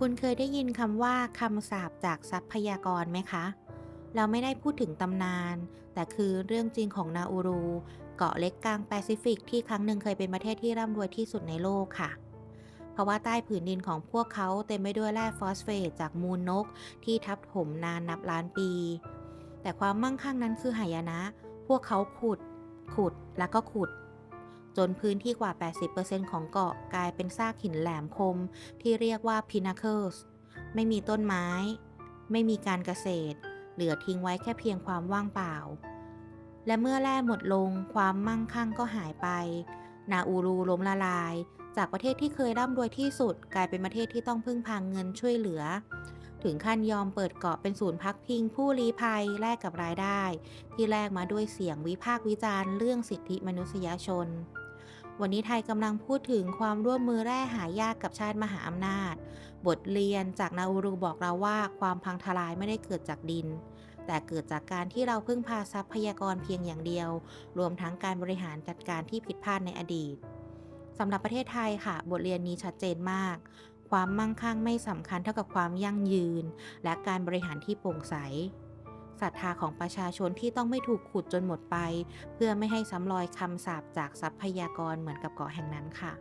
คุณเคยได้ยินคำว่าคำสาปจากทรัพยากรไหมคะ เราไม่ได้พูดถึงตำนาน แต่คือเรื่องจริงของนาอูรู เกาะเล็กกลางแปซิฟิกที่ครั้งหนึ่งเคยเป็นประเทศที่ร่ำรวยที่สุดในโลกค่ะ เพราะว่าใต้ผืนดินของพวกเขาเต็มไปด้วยแร่ฟอสเฟตจากมูลนก ที่ทับถมนานนับล้านปี แต่ความมั่งคั่งนั้นคือหายนะ พวกเขาขุด ขุดแล้วก็ขุด จนพื้นที่กว่า 80%ของเกาะกลายเป็นซากหินแหลมคม ที่เรียกว่า pinnacles ไม่มีต้นไม้ ไม่มีการเกษตร เหลือทิ้งไว้แค่เพียงความว่างเปล่า และเมื่อแร่หมดลงความมั่งคั่งก็หายไป นาอูรูล้มละลาย จากประเทศที่เคยร่ำรวยที่สุด กลายเป็นประเทศที่ต้องพึ่งพางเงินช่วยเหลือ ถึงขั้นยอมเปิดเกาะเป็นศูนย์พักพิง ผู้ลี้ภัยแลกกับรายได้ ที่แลกมาด้วยเสียงวิพากษ์วิจารณ์เรื่องสิทธิมนุษยชน วันนี้ไทยกำลังพูดถึงความร่วมมือแร่หายากกับชาติมหาอำนาจ บทเรียนจากนาอูรูบอกเราว่าความพังทลายไม่ได้เกิดจากดิน แต่เกิดจากการที่เราพึ่งพาทรัพยากรเพียงอย่างเดียว รวมทั้งการบริหารจัดการที่ผิดพลาดในอดีตสำหรับประเทศไทยค่ะ บทเรียนนี้ชัดเจนมาก ความมั่งคั่งไม่สำคัญเท่ากับความยั่งยืน และการบริหารที่โปร่งใส ศรัทธาของประชาชนที่ต้องไม่ถูกขุดจนหมดไป เพื่อไม่ให้ซ้ำรอยคำสาปจากทรัพยากรเหมือนกับเกาะแห่งนั้นค่ะ